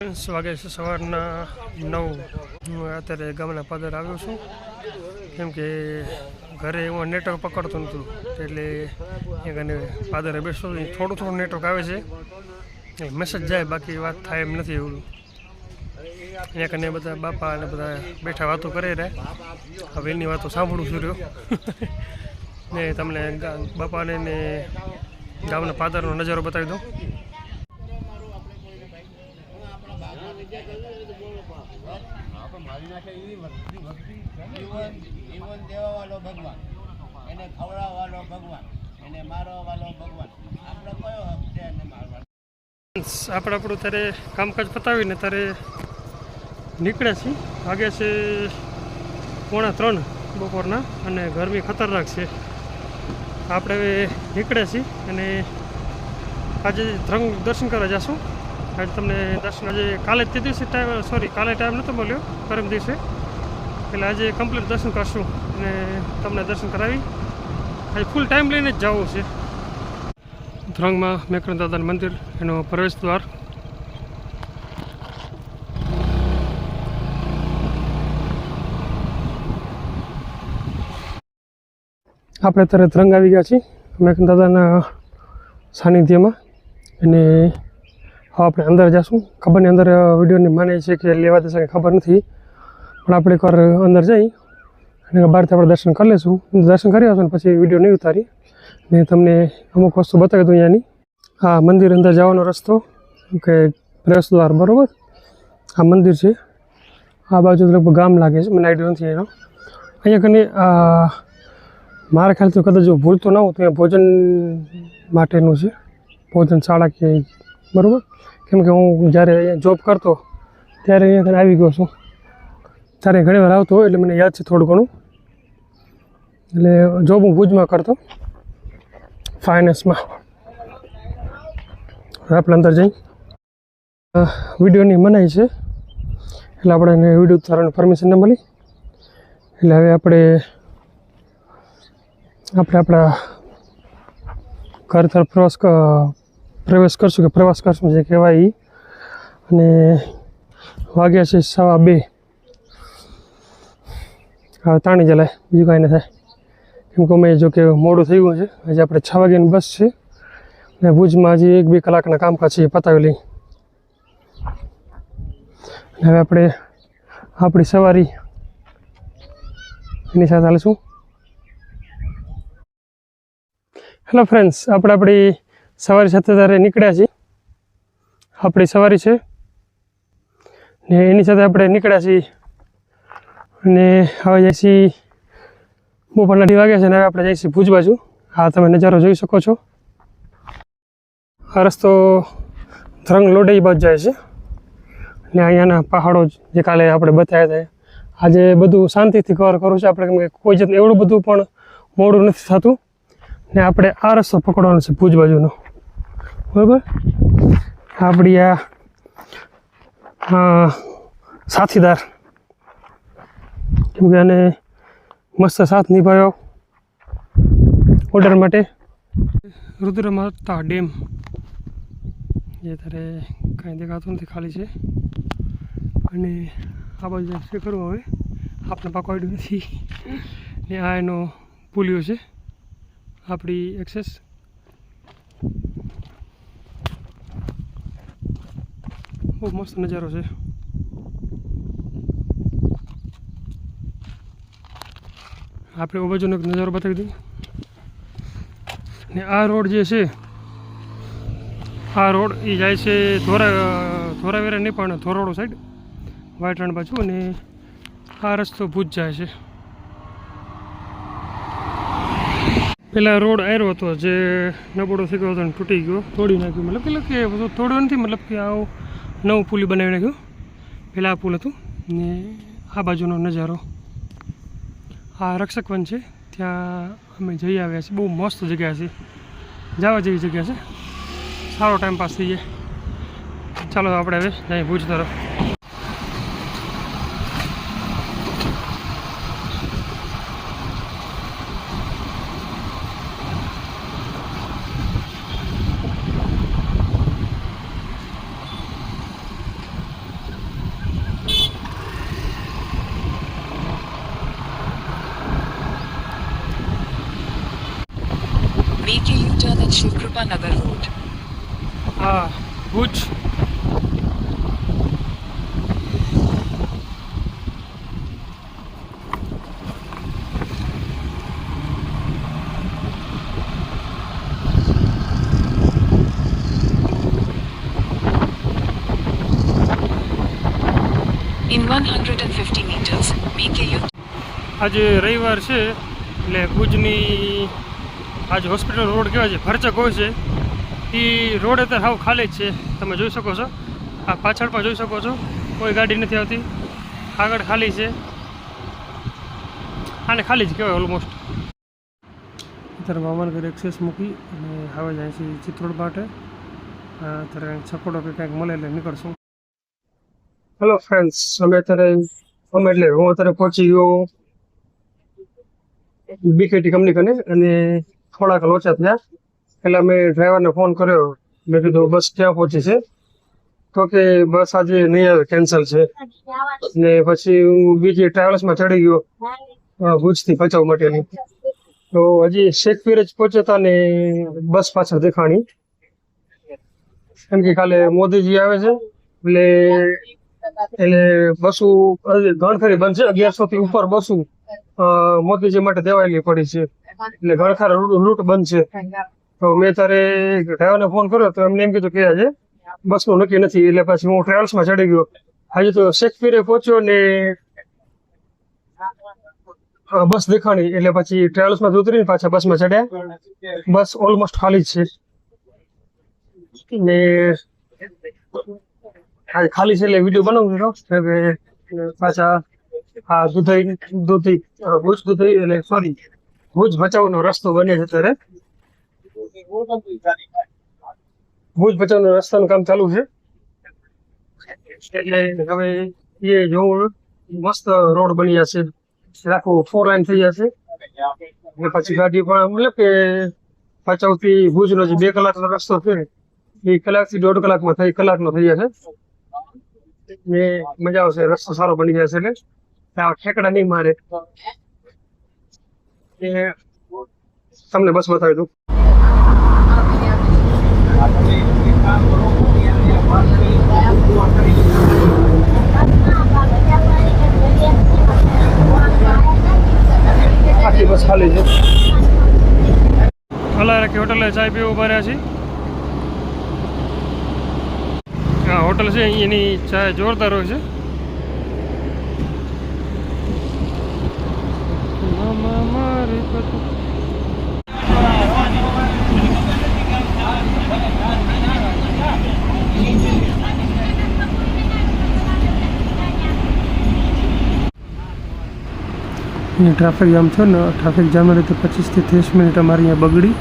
વાગે છે સવારના નવ. હું અત્યારે ગામના પાદર આવ્યો છું. કેમ કે ઘરે હું નેટવર્ક પકડતું નહોતું. એટલે એ કને પાદરે બેસો થોડું થોડું નેટવર્ક આવે છે. એટલે મેસેજ જાય, બાકી વાત થાય એમ નથી એવું. અહીંયા કને બધા બાપા અને બધા બેઠા વાતો કરે રહે હવે એની વાતો સાંભળું છું રહ્યો. ને તમને બાપાને ગામના પાદરનો નજારો બતાવી દઉં. જીવન જીવન દેવાવાળો ભગવાન. એને ખવડાવવાળો ભગવાન. એને મારવાવાળો ભગવાન. આપણે કયો હક છે એને મારવાનો? આપણે આપણું ત્યારે કામકાજ પતાવીને ત્યારે નીકળે છીએ. વાગે છે પોણા ત્રણ બપોરના અને ગરમી ખતરનાક છે. આપણે નીકળે નીકળ્યા છીએ અને આજે ધ્રંગ દર્શન કરવા જશું. આજે તમને દર્શન આજે કાલે તે દિવસે ટાઈમ સોરી કાલે ટાઈમ નહોતો મળ્યો, પરમ દિવસે. એટલે આજે કમ્પ્લીટ દર્શન કરશું અને તમને દર્શન કરાવી. આજે ફૂલ ટાઈમ લઈને જ જવું છે. ધ્રંગમાં મેકરણ દાદાનું મંદિર, એનો પ્રવેશ દ્વાર. આપણે અત્યારે ધ્રંગ આવી ગયા છીએ, મેકરણ દાદાના સાનિધ્યમાં. અને હવે આપણે અંદર જઈશું ખબરની અંદર વિડીયોની માને છે કે લેવા દેશે ખબર નથી. પણ આપણે એકવાર અંદર જઈ અને બહારથી આપણે દર્શન કરી લઈશું દર્શન કરી આવશું પછી વીડિયો નહીં ઉતારી. ને તમને અમુક વસ્તુ બતાવી દઉં અહીંયાની. આ મંદિર અંદર જવાનો રસ્તો કે પ્રવેશ દ્વાર બરાબર? આ મંદિર છે. આ બાજુ લગભગ ગામ લાગે છે, મને આઈડિયો નથી એનો. અહીંયા કને મારા ખ્યાલથી કદાચ જો ભૂલતો ના હોઉં, તો અહીંયા ભોજન માટેનું છે. ભોજન શાળા કે બરાબર? કેમ કે હું જ્યારે અહીંયા જોબ કરતો, ત્યારે અહીંયા આવી ગયો છું. ત્યારે ઘણી વાર આવતો એટલે મને યાદ છે થોડું ઘણું. એટલે જોબ હું ભુજમાં કરતો. ફાઇનાન્સમાં આપણે અંદર જઈ. વિડીયોની મનાઈ છે. એટલે આપણે એને વીડિયો ઉતારવાની પરમિશન ન મળી. એટલે હવે આપણે આપણે આપણા ઘર તરફ પ્રવાસ પ્રવેશ કરશું કે પ્રવાસ કરશું જે કહેવાય એ અને વાગ્યા છે સવા બે. હવે તાણી જલાય બીજું કાંઈ ન થાય કેમ કે અમે જો કે મોડું થઈ ગયું છે. આજે આપણે છ વાગ્યાની બસ છે. અને ભુજમાં હજી એક બે કલાકના કામકાજ છે એ પતાવી લઈ અને હવે આપણે આપણી સવારી. એની સાથે હાલશું. હેલો ફ્રેન્ડ્સ આપણે આપણી સવારી સાથે ત્યારે નીકળ્યા છીએ, આપણી સવારી છે. ને એની સાથે આપણે નીકળ્યા છીએ અને હવે જઈશી બપોરના અઢી વાગ્યા છે અને હવે આપણે છીએ ભુજ બાજુ હા તમે નજારો જોઈ શકો છો. આ રસ્તો ધ્રંગ લોડઈ બાજુ જાય છે. ને અહીંયાના પહાડો જે કાલે આપણે બતાવ્યા હતા આજે બધું શાંતિથી કવર કરવું છે. આપણે કોઈ જાતનું એવડું બધું પણ મોડું નથી થતું. ને આપણે આ રસ્તો પકડવાનો છે ભુજ બાજુનો. બરાબર? આપણી આ સાથીદાર. કેમ કે આને મસ્ત સાથ નિભાવ્યો ઓર્ડર માટે. રુદ્રમાતા ડેમ. જે તારે કાંઈ દેખાતું નથી, ખાલી છે. અને આ બાજુ શું કરવું હવે આપણે પકવાડ્યું નથી. ને આ એનો પુલિયો છે. આપણી એક્સેસ બહુ મસ્ત નજારો છે. આપણે ઓ બાજુનો એક નજારો બતાવી દઈએ. ને આ રોડ જે છે, આ રોડ એ જાય છે ધોરા, ધોરાવેરા નહીં, પણ ધોરોડો સાઈડ વ્હાઈટ રણ બાજુ અને આ રસ્તો ભૂજ જાય છે. પેલા રોડ આવ્યો હતો, જે નબળો થઈ ગયો હતો અને તૂટી ગયો, તોડી નાખ્યું. મતલબ કે તોડ્યો નથી, મતલબ કે આવું નવું પુલ બનાવી નાખ્યું. પહેલાં આ પુલ હતું. ને આ બાજુનો નજારો. આ રક્ષકવન છે. ત્યાં અમે જઈ આવ્યા છીએ. બહુ મસ્ત જગ્યા છે. જવા જેવી જગ્યા છે. સારો ટાઈમ પાસ થઈ જાય. ચાલો આપણે હવે જઈએ ભુજ તરફ. Krupanadar Road. હા Bhuj In 150 meters, make a U આજે રવિવાર છે એટલે ભુજની આજે હોસ્પિટલ રોડ કહેવાય છે ભરચક હોય છે. એ રોડ અત્યારે હાવ ખાલી જ છે. તમે જોઈ શકો છો. આ પાછળ પણ જોઈ શકો છો. કોઈ ગાડી નથી આવતી. આગળ ખાલી છે. આને ખાલી જ કહેવાય ઓલમોસ્ટ અત્યારે મામાનગર એક્સેસ મૂકી અને હવે જાય છે ચિત્રોડ માટે. આ અત્યારે છકોડો કે કંઈક મળે એટલે નીકળશું. હેલો ફ્રેન્ડ્સ અમે અત્યારે અમે એટલે હું અત્યારે પહોંચી ગયો. બીકેટી કંપની કને અને થોડાક લોચા થયા. એટલે મેં ડ્રાઈવરને ફોન કર્યો. મેં કીધું, બસ ક્યાં પહોંચી છે? તો કે, બસ આજે નહીં આવે, કેન્સલ છે. ને પછી હું બીજી ટ્રાવેલ્સમાં ચડી ગયો. ભુજથી પચાવ માટેની. તો હજી શેખપીર જ પહોંચ્યા ને બસ પાછળ દેખાણી. કેમ કે કાલે મોદીજી આવે છે, એટલે એટલે બસો ઘણ ખરી બંધ અગિયારસો થી ઉપર બસો મોદીજી માટે દેવાયેલી પડી છે. એટલે ઘણ રૂટ બંધ છે. તો મેં તારે ડ્રાઈવરને ફોન કર્યો તો એમને એમ કીધું કે આજે બસનું નક્કી નથી. એટલે પછી હું ટ્રાવેલ્સમાં ચડી ગયો. હજી તો શેખપીરે પહોંચ્યો ને બસ દેખાણી. એટલે પછી ટ્રાવેલ્સમાં ઉતરીને પાછા બસમાં ચડ્યા. બસ ઓલમોસ્ટ ખાલી જ છે. ને ખાલી છે એટલે વીડિયો બનાવું છું. કે પાછા હા દુધઈ દુધી ભુજ દુધઈ એટલે સોરી ભુજ બચાવનો રસ્તો બને છે અત્યારે. ભુજ બચાવનો રસ્તાનું કામ ચાલુ છે. એટલે હવે એ જોવું મસ્ત રોડ બની જશે આખું ફોર લાઈન થઈ જશે પછી ગાડી પણ મતલબ કે ભચાઉ થી ભુજનો જે બે કલાકનો રસ્તો છે એ કલાકથી દોઢ કલાકમાં થઈ, કલાકનો થઈ જશે ને મજા આવશે, રસ્તો સારો બની જશે એટલે. ઠેકડા નહીં મારે. તમને બસ બતાવી દઉં. આખી બસ ખાલી છે. હલા રાખી હોટલે ચાય પીવું ઊભા રહ્યા છીએ. હોટલ છે, એની ચાય જોરદાર હોય છે મામા મારી પતંગ. અહીંયા ટ્રાફિક જામ થયો ને ટ્રાફિક જામ રીતે પચીસથી ત્રીસ મિનિટ અમારી અહીંયા બગડી